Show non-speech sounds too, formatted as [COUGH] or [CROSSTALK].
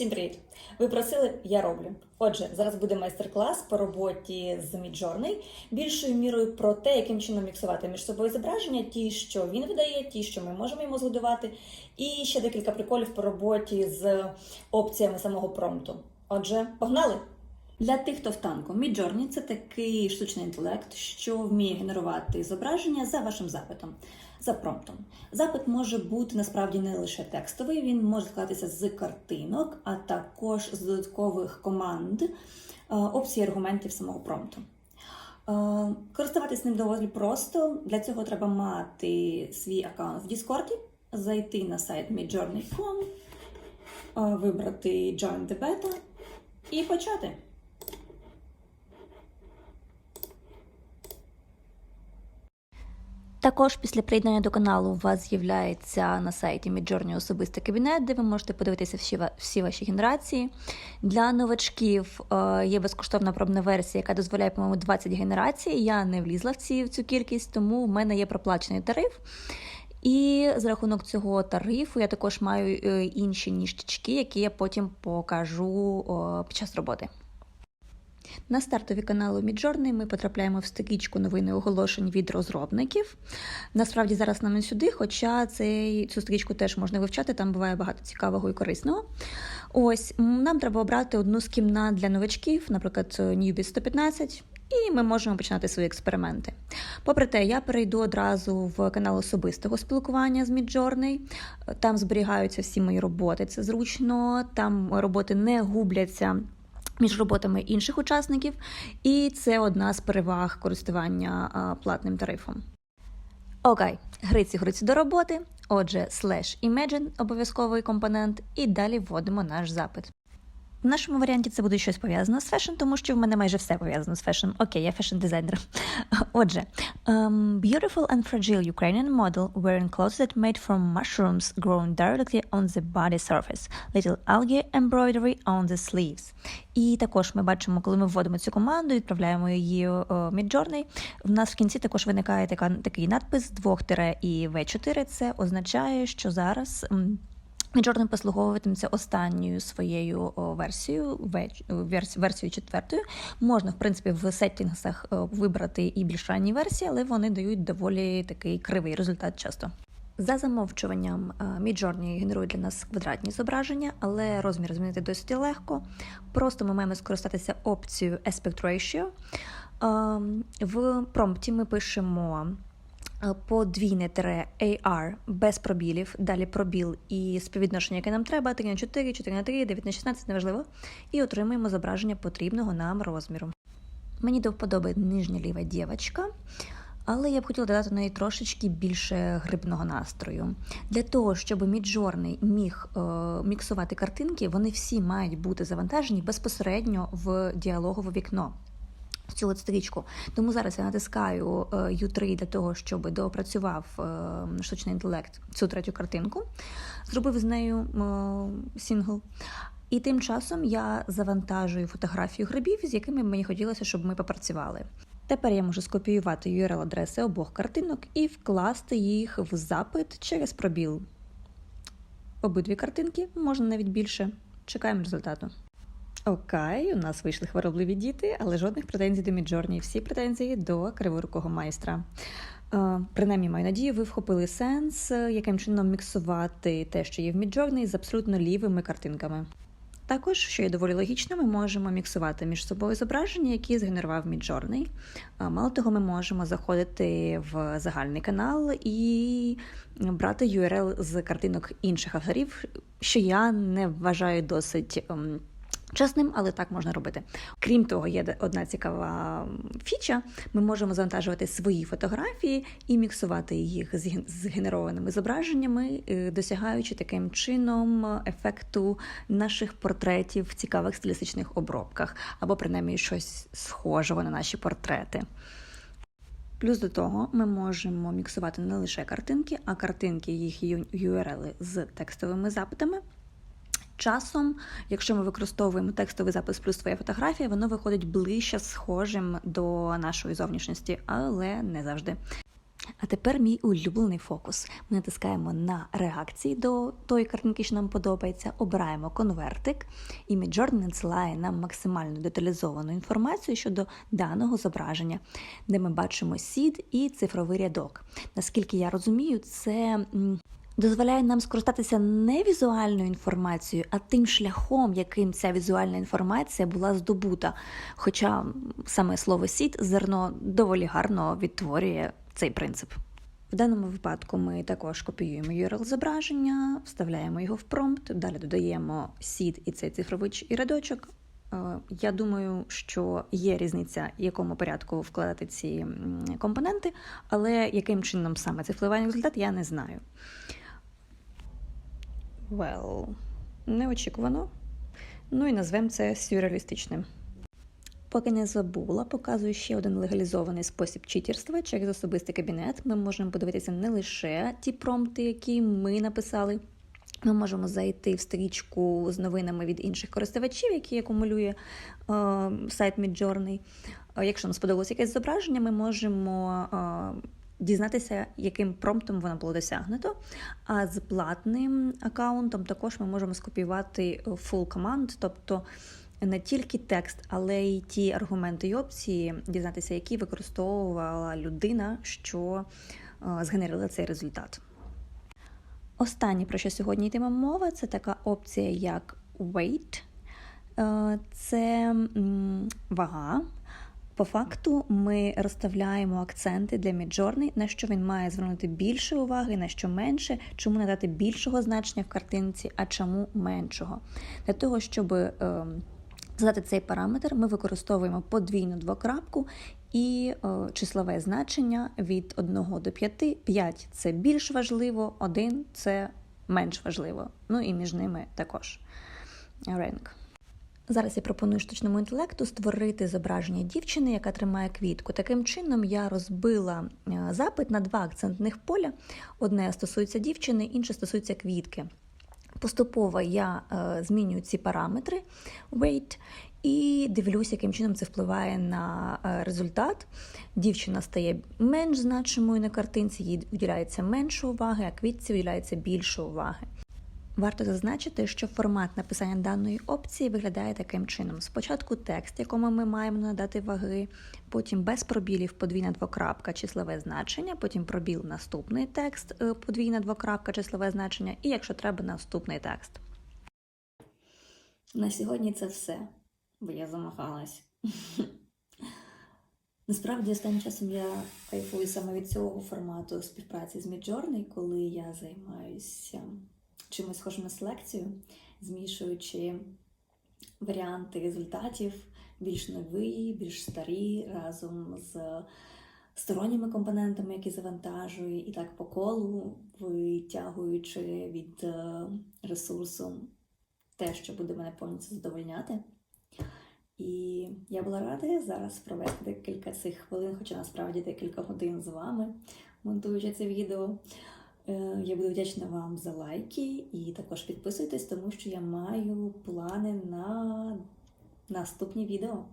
Всім привіт! Ви просили, я роблю. Отже, зараз буде майстер-клас по роботі з Midjourney, більшою мірою про те, яким чином міксувати між собою зображення, ті, що він видає, ті, що ми можемо йому згодувати, і ще декілька приколів по роботі з опціями самого промпту. Отже, погнали! Для тих, хто в танку, Midjourney – це такий штучний інтелект, що вміє генерувати зображення за вашим запитом, за промптом. Запит може бути насправді не лише текстовий, він може складатися з картинок, а також з додаткових команд, е, опцій аргументів самого промпту. Е, Користуватись ним доволі просто. Для цього треба мати свій аккаунт в Discord, зайти на сайт midjourney.com, е, вибрати Join the Beta і почати. Також після приєднання до каналу у вас з'являється на сайті Midjourney особистий кабінет, де ви можете подивитися всі, всі ваші генерації. Для новачків е, є безкоштовна пробна версія, яка дозволяє, по-моєму, 20 генерацій. Я не влізла в, ці, в цю кількість, тому в мене є проплачений тариф. І за рахунок цього тарифу я також маю е, інші ніштячки, які я потім покажу під час роботи. На стартові каналу Midjourney ми потрапляємо в стикічку новин і оголошень від розробників. Насправді зараз нам не сюди, хоча цей, цю стикічку теж можна вивчати, там буває багато цікавого і корисного. Ось нам треба обрати одну з кімнат для новачків, наприклад, Newbie 115. І ми можемо починати свої експерименти. Попри те, я перейду одразу в канал особистого спілкування з Midjourney. Там зберігаються всі мої роботи. Це зручно, там роботи не губляться між роботами інших учасників, і це одна з переваг користування платним тарифом. Окей, гриці гриці до роботи. Отже, slash imagine обов'язковий компонент, і далі вводимо наш запит. В нашому варіанті це буде щось пов'язане з фешн, тому що в мене майже все пов'язано з фешн. Окей, я фешн-дизайнер. [LAUGHS] Отже, um, beautiful and fragile Ukrainian model wearing clothes that made from mushrooms grown directly on the body surface, little algae embroidery on the sleeves. І також ми бачимо, коли ми вводимо цю команду, відправляємо її Midjourney, в нас в кінці також виникає така, такий надпис 2 і V4. Це означає, що зараз. Midjourney послуговуватиметься останньою своєю версією, верс- версією четвертою. Можна, в принципі, в сеттінгсах вибрати і більш ранні версії, але вони дають доволі такий кривий результат часто. За замовчуванням е, Midjourney генерує для нас квадратні зображення, але розмір змінити досить легко. Просто ми маємо скористатися опцією Aspect Ratio. Ем, В промпті ми пишемо е, подвійне тире AR без пробілів, далі пробіл і співвідношення, яке нам треба, 3 на 4, 4 на 3, 9 на 16, неважливо, і отримуємо зображення потрібного нам розміру. Мені до вподоби нижня ліва дівчинка, але я б хотіла додати до неї трошечки більше грибного настрою. Для того, щоб Midjourney міг е, міксувати картинки, вони всі мають бути завантажені безпосередньо в діалогове вікно. Цю от стрічку. Тому зараз я натискаю е, U3 для того, щоб доопрацював е, штучний інтелект цю третю картинку, зробив з нею е, сингл. І тим часом я завантажую фотографію грибів, з якими мені хотілося, щоб ми попрацювали. Тепер я можу скопіювати URL-адреси обох картинок і вкласти їх в запит через пробіл. Обидві картинки, можна навіть більше. Чекаємо результату. Окей, у нас вийшли хворобливі діти, але жодних претензій до Midjourney. Всі претензії до криворукого майстра. Е, Принаймні, маю надію, ви вхопили сенс, е, яким чином міксувати те, що є в Midjourney, з абсолютно лівими картинками. Також, що є доволі логічно, ми можемо міксувати між собою зображення, які згенерував Midjourney. Мало того, ми можемо заходити в загальний канал і брати URL з картинок інших авторів, що я не вважаю досить. Чесним, але так можна робити. Крім того, є одна цікава фіча. Ми можемо завантажувати свої фотографії і міксувати їх з ген- генерованими зображеннями, е, досягаючи таким чином ефекту наших портретів в цікавих стилістичних обробках, або принаймні щось схожого на наші портрети. Плюс до того ми можемо міксувати не лише картинки, а картинки, їх URL з текстовими запитами. Часом, якщо ми використовуємо текстовий запис плюс твоя фотографія, воно виходить ближче схожим до нашої зовнішності, але не завжди. А тепер мій улюблений фокус. Ми натискаємо на реакції до тої картинки, що нам подобається, обираємо конвертик, і Midjourney надсилає нам максимально деталізовану інформацію щодо даного зображення, де ми бачимо сід і цифровий рядок. Наскільки я розумію, це. Дозволяє нам скористатися не візуальною інформацією, а тим шляхом, яким ця візуальна інформація була здобута. Хоча саме слово сід зерно доволі гарно відтворює цей принцип. В даному випадку ми також копіюємо URL зображення, вставляємо його в промпт, далі додаємо сід і цей цифровий і рядочок. Е, Я думаю, що є різниця, в якому порядку вкладати ці компоненти, але яким чином саме це результат, я не знаю. Well, неочікувано. Ну і назвемо це сюрреалістичним. Поки не забула, показую ще один легалізований спосіб читерства через особистий кабінет. Ми можемо подивитися не лише ті промпти, які ми написали. Ми можемо зайти в стрічку з новинами від інших користувачів, які акумулює е, сайт Midjourney. Е, Якщо нам сподобалось якесь зображення, ми можемо е, дізнатися, яким промптом воно було досягнуто. А з платним аккаунтом також ми можемо скопіювати full command, тобто не тільки текст, але й ті аргументи і опції, дізнатися, які використовувала людина, що е, згенерила цей результат. Останнє, про що сьогодні йтиме мова, це така опція, як weight. Е, Це вага. По факту ми розставляємо акценти для Midjourney, на що він має звернути більше уваги, на що менше, чому надати більшого значення в картинці, а чому меншого. Для того, щоб е, задати цей параметр, ми використовуємо подвійну двокрапку і е, числове значення від 1 до 5. 5 – це більш важливо, 1 – це менш важливо. Ну і між ними також rank. Зараз я пропоную штучному інтелекту створити зображення дівчини, яка тримає квітку. Таким чином я розбила е, запит на два акцентних поля: одне стосується дівчини, інше стосується квітки. Поступово я е, змінюю ці параметри weight і дивлюся, яким чином це впливає на е, результат. Дівчина стає менш значимою на картинці, їй виділяється менше уваги, а квітці виділяється більше уваги. Варто зазначити, що формат написання даної опції виглядає таким чином: спочатку текст, якому ми маємо надати ваги, потім без пробілів подвійна двокрапка, числове значення, потім пробіл наступний текст, е, подвійна двокрапка, числове значення, і якщо треба, наступний текст. На сьогодні це все, бо я замахалась. [LAUGHS] Насправді, останнім часом я кайфую саме від цього формату співпраці з Midjourney, коли я займаюся чимось схожим на селекцію, змішуючи варіанти результатів більш нові, більш старі, разом з сторонніми компонентами, які завантажую, і так по колу, витягуючи від е, ресурсу те, що буде мене повністю задовольняти. І я була рада зараз провести декілька цих хвилин, хоча насправді декілька годин з вами, монтуючи це відео. Е, Я буду вдячна вам за лайки і також підписуйтесь, тому що я маю плани на наступні відео.